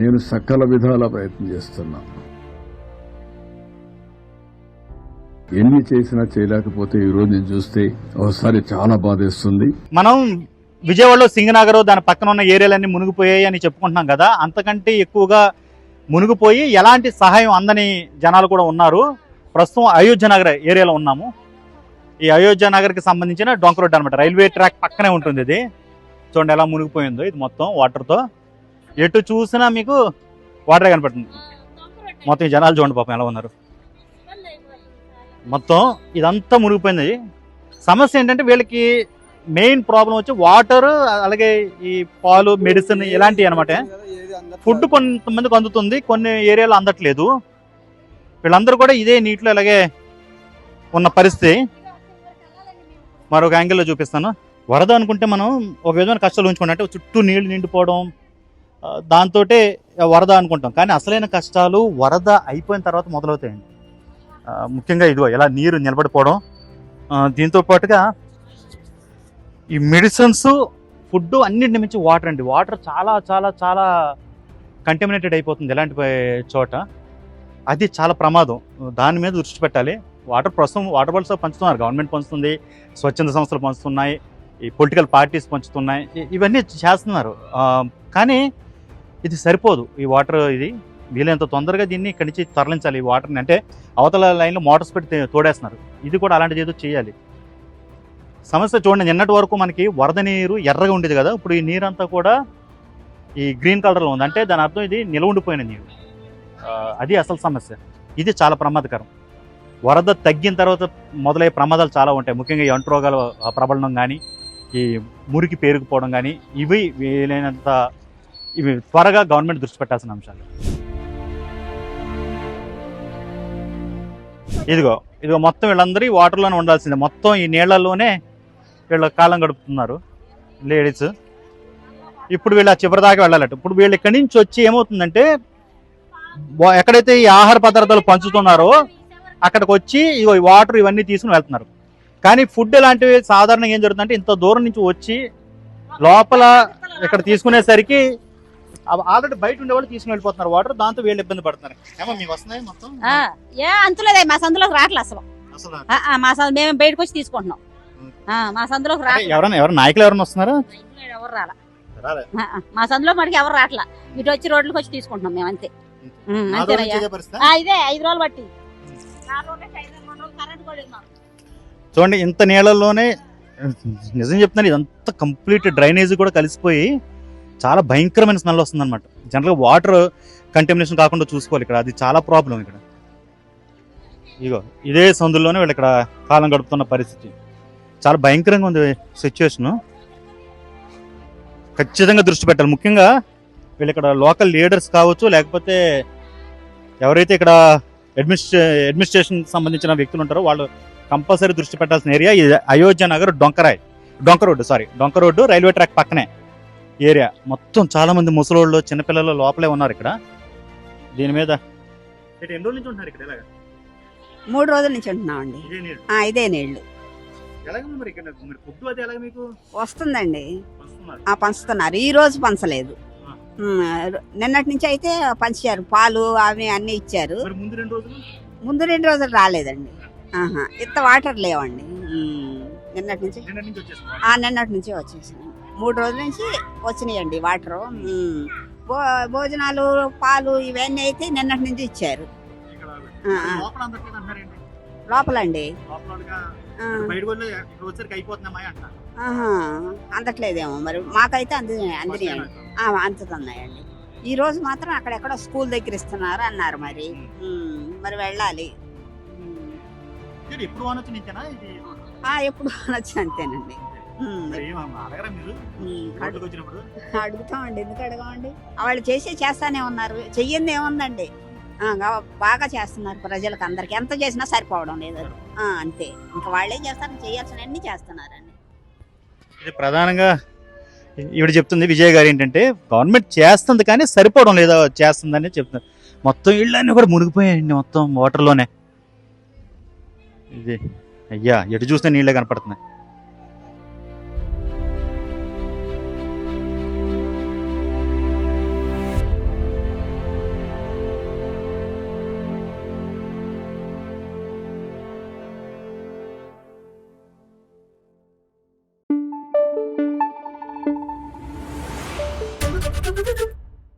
నేను సకల విధాల ప్రయత్నం చేస్తున్నా. ఎన్ని చేసినా చేయలేకపోతే ఈ రోజు నేను చూస్తే ఒకసారి చాలా బాధేస్తుంది. మనం విజయవాడలో సింగనగర్ దాని పక్కన ఉన్న ఏరియాలన్నీ మునిగిపోయాయి అని చెప్పుకుంటున్నాం కదా. అంతకంటే ఎక్కువగా మునిగిపోయి ఎలాంటి సహాయం అందని జనాలు కూడా ఉన్నారు. ప్రస్తుతం అయోధ్య నగర్ ఏరియాలో ఉన్నాము. ఈ అయోధ్య నగర్కి సంబంధించిన డొంక రోడ్ అనమాట రైల్వే ట్రాక్ పక్కనే ఉంటుంది ఇది. చూడండి ఎలా మునిగిపోయిందో ఇది మొత్తం వాటర్తో ఎటు చూసినా మీకు వాటరే కనపడుతుంది. మొత్తం ఈ జనాలు చూడండి పాపం ఎలా ఉన్నారు. మొత్తం ఇదంతా మునిగిపోయింది. సమస్య ఏంటంటే వీళ్ళకి మెయిన్ ప్రాబ్లం వచ్చి వాటర్ అలాగే ఈ పాలు మెడిసిన్ ఇలాంటివి అనమాట ఫుడ్ కొంతమందికి అందుతుంది కొన్ని ఏరియాలో అందట్లేదు. వీళ్ళందరూ కూడా ఇదే నీటిలో ఇలాగే ఉన్న పరిస్థితి. మరొక యాంగిల్లో చూపిస్తాను. వరద అనుకుంటే మనం ఒక విధమైన కష్టాలు ఉంచుకుంటాం అంటే చుట్టూ నీళ్ళు నిండిపోవడం దాంతో వరద అనుకుంటాం. కానీ అసలైన కష్టాలు వరద అయిపోయిన తర్వాత మొదలవుతాయండి. ముఖ్యంగా ఇదిగో ఇలా నీరు నిలబడిపోవడం దీంతో పాటుగా ఈ మెడిసిన్స్ ఫుడ్ అన్నింటి మించి వాటర్ అండి. వాటర్ చాలా చాలా చాలా కంటమినేటెడ్ అయిపోతుంది ఇలాంటి చోట. అది చాలా ప్రమాదం. దాని మీద దృష్టి పెట్టాలి. వాటర్ ప్రస్తుతం వాటర్ బాల్స్ పంచుతున్నారు. గవర్నమెంట్ పంచుతుంది స్వచ్ఛంద సంస్థలు పంచుతున్నాయి ఈ పొలిటికల్ పార్టీస్ పంచుతున్నాయి ఇవన్నీ చేస్తున్నారు. కానీ ఇది సరిపోదు ఈ వాటర్ ఇది. వీలైనంత తొందరగా దీన్ని ఇక్కడి నుంచి తరలించాలి ఈ వాటర్ని. అంటే అవతల లైన్లో మోటార్స్ పెట్టి తోడేస్తున్నారు. ఇది కూడా అలాంటిది ఏదో చేయాలి. సమస్య చూడండి నిన్నటి వరకు మనకి వరద నీరు ఎర్రగా ఉండేది కదా. ఇప్పుడు ఈ నీరంతా కూడా ఈ గ్రీన్ కలర్లో ఉంది. అంటే దాని అర్థం ఇది నిలవ ఉండిపోయిన నీరు. అది అసలు సమస్య. ఇది చాలా ప్రమాదకరం. వరద తగ్గిన తర్వాత మొదలయ్యే ప్రమాదాలు చాలా ఉంటాయి. ముఖ్యంగా ఈ అంటురోగాల ఆ, ప్రబలనం కానీ ఈ మురికి పేరుకుపోవడం కానీ ఇవి వీలైనంత ఇవి త్వరగా గవర్నమెంట్ దృష్టి పెట్టాల్సిన అంశాలు. ఇదిగో ఇదిగో మొత్తం వీళ్ళందరూ వాటర్లోనే ఉండాల్సిందే. మొత్తం ఈ నీళ్ళలోనే వీళ్ళ కాలం గడుపుతున్నారు లేడీస్. ఇప్పుడు వీళ్ళు ఆ చివరి దాకా వెళ్ళాలట. ఇప్పుడు వీళ్ళు ఇక్కడి నుంచి వచ్చి ఏమవుతుందంటే ఎక్కడైతే ఈ ఆహార పదార్థాలు పంచుతున్నారో అక్కడికి వచ్చి ఇగో ఈ వాటర్ ఇవన్నీ తీసుకుని వెళ్తున్నారు. కానీ ఫుడ్ ఇలాంటివి సాధారణంగా ఏం జరుగుతుందంటే ఇంత దూరం నుంచి వచ్చి లోపల ఇక్కడ తీసుకునేసరికి ఆల్రెడీ బయట ఉండే వాళ్ళు తీసుకుని వెళ్ళిపోతున్నారు. వాటర్ దాంతో వీళ్ళు ఇబ్బంది పడుతున్నారు. ఏమో మీకు వస్తున్నాయి మొత్తం? ఆ, ఏ అంతులేదే మా సందులోకి రావట్లే అసలు. మా సందు మేము బయటకు వచ్చి తీసుకుంటున్నాం. మా సందులోకి రావట్లే. ఎవరైనా ఎవరు నాయకులు ఎవరైనా వస్తున్నారా? ఎవరు రాలా? మా సందులో మటుకు ఎవరు రావట్లా ఇటు వచ్చి రోడ్లకు వచ్చి తీసుకుంటున్నాం మేము అంతే. అంతేనయ్యా. ఇదే ఐదు రోజులు బట్టి. చూడండి ఇంత నీళ్ళలోనే నిజం చెప్తున్నాను ఇదంతా కంప్లీట్ డ్రైనేజ్ కూడా కలిసిపోయి చాలా భయంకరమైన స్మెల్ వస్తుంది అనమాట జనరల్గా వాటర్ కంటామినేషన్ కాకుండా చూసుకోవాలి ఇక్కడ. అది చాలా ప్రాబ్లం ఇక్కడ. ఇగో ఇదే సందుల్లోనే వీళ్ళు ఇక్కడ కాలం గడుపుతున్న పరిస్థితి. చాలా భయంకరంగా ఉంది సిచ్యువేషను ఖచ్చితంగా దృష్టి పెట్టాలి. ముఖ్యంగా వీళ్ళు ఇక్కడ లోకల్ లీడర్స్ కావచ్చు లేకపోతే ఎవరైతే ఇక్కడ అడ్మినిస్ట్రే అడ్మినిస్ట్రేషన్ సంబంధించిన వ్యక్తులు ఉంటారో వాళ్ళు కంపల్సరీ దృష్టి పెట్టాల్సిన ఏరియా ఇది అయోధ్య నగర్ డొంకరాయ్. డొంక రోడ్డు సారీ డొంక రోడ్డు రైల్వే ట్రాక్ పక్కనే. ఏరియా. మొత్తం చాలా మంది ముసలోళ్ళు చిన్నపిల్లలు లోపలే ఉన్నారు ఇక్కడ. దీని మీద ఎన్ని రోజుల నుంచి ఉంటున్నారు ఇక్కడ? ఇలాగా మూడు రోజుల నుంచి ఉంటున్నామండి. ఇదే నీళ్ళు. ఆ, ఇదే నీళ్ళు ఎలాగ మరి ఇక్కడ? మరి ఫుడ్ అది ఎలాగ మీకు? వస్తుందండి. వస్తున్నారు ఆ పంచుతున్నారు. ఈ రోజు పంచలేదు. ఉమ్, నిన్నటి నుంచి అయితే పంచారు. పాలు అవి అన్ని ఇచ్చారు. మరి ముందు రెండు రోజులు? ముందు రెండు రోజులు రాలేదండి. ఆహా ఇంత వాటర్ లేవండి. ఉమ్, నిన్నటి నుంచి. నిన్న నుంచి వచ్చేస్తున్నారు ఆ నిన్నటి నుంచి వచ్చేసినాయి మూడు రోజుల నుంచి వచ్చినాయండి వాటర్. భో భోజనాలు పాలు ఇవన్నీ అయితే నిన్నటి నుంచి ఇచ్చారు. లోపలండి. అందట్లేదేమో మరి. మాకైతే అంది అందినాయండి. అందుతున్నాయండి. ఈ రోజు మాత్రం అక్కడెక్కడ స్కూల్ దగ్గర ఇస్తున్నారు అన్నారు మరి. మరి వెళ్ళాలి. ఎప్పుడు ఎప్పుడు అంతేనండి. అడుగుతామండి ఎందుకు అడగమండి? వాళ్ళు చేసే చేస్తానే ఉన్నారు. చెయ్యింది ఏముందండి? బాగా చేస్తున్నారు ప్రజలకు అందరికి. ఎంత చేసినా సరిపోవడం లేదు. అంతే. ఇంకా వాళ్ళే చేస్తారు? చేయాల్సినవన్నీ చేస్తున్నారండి. ఇది ప్రధానంగా ఈవిడ చెప్తుంది విజయ్ గారు ఏంటంటే గవర్నమెంట్ చేస్తుంది కానీ సరిపోవడం లేదా చేస్తుందని చెప్తున్నారు మొత్తం ఇళ్ళన్నీ కూడా మునిగిపోయాయండి మొత్తం వాటర్లోనే. ఇది అయ్యా ఎటు చూస్తే నీళ్ళే కనపడుతున్నాయి.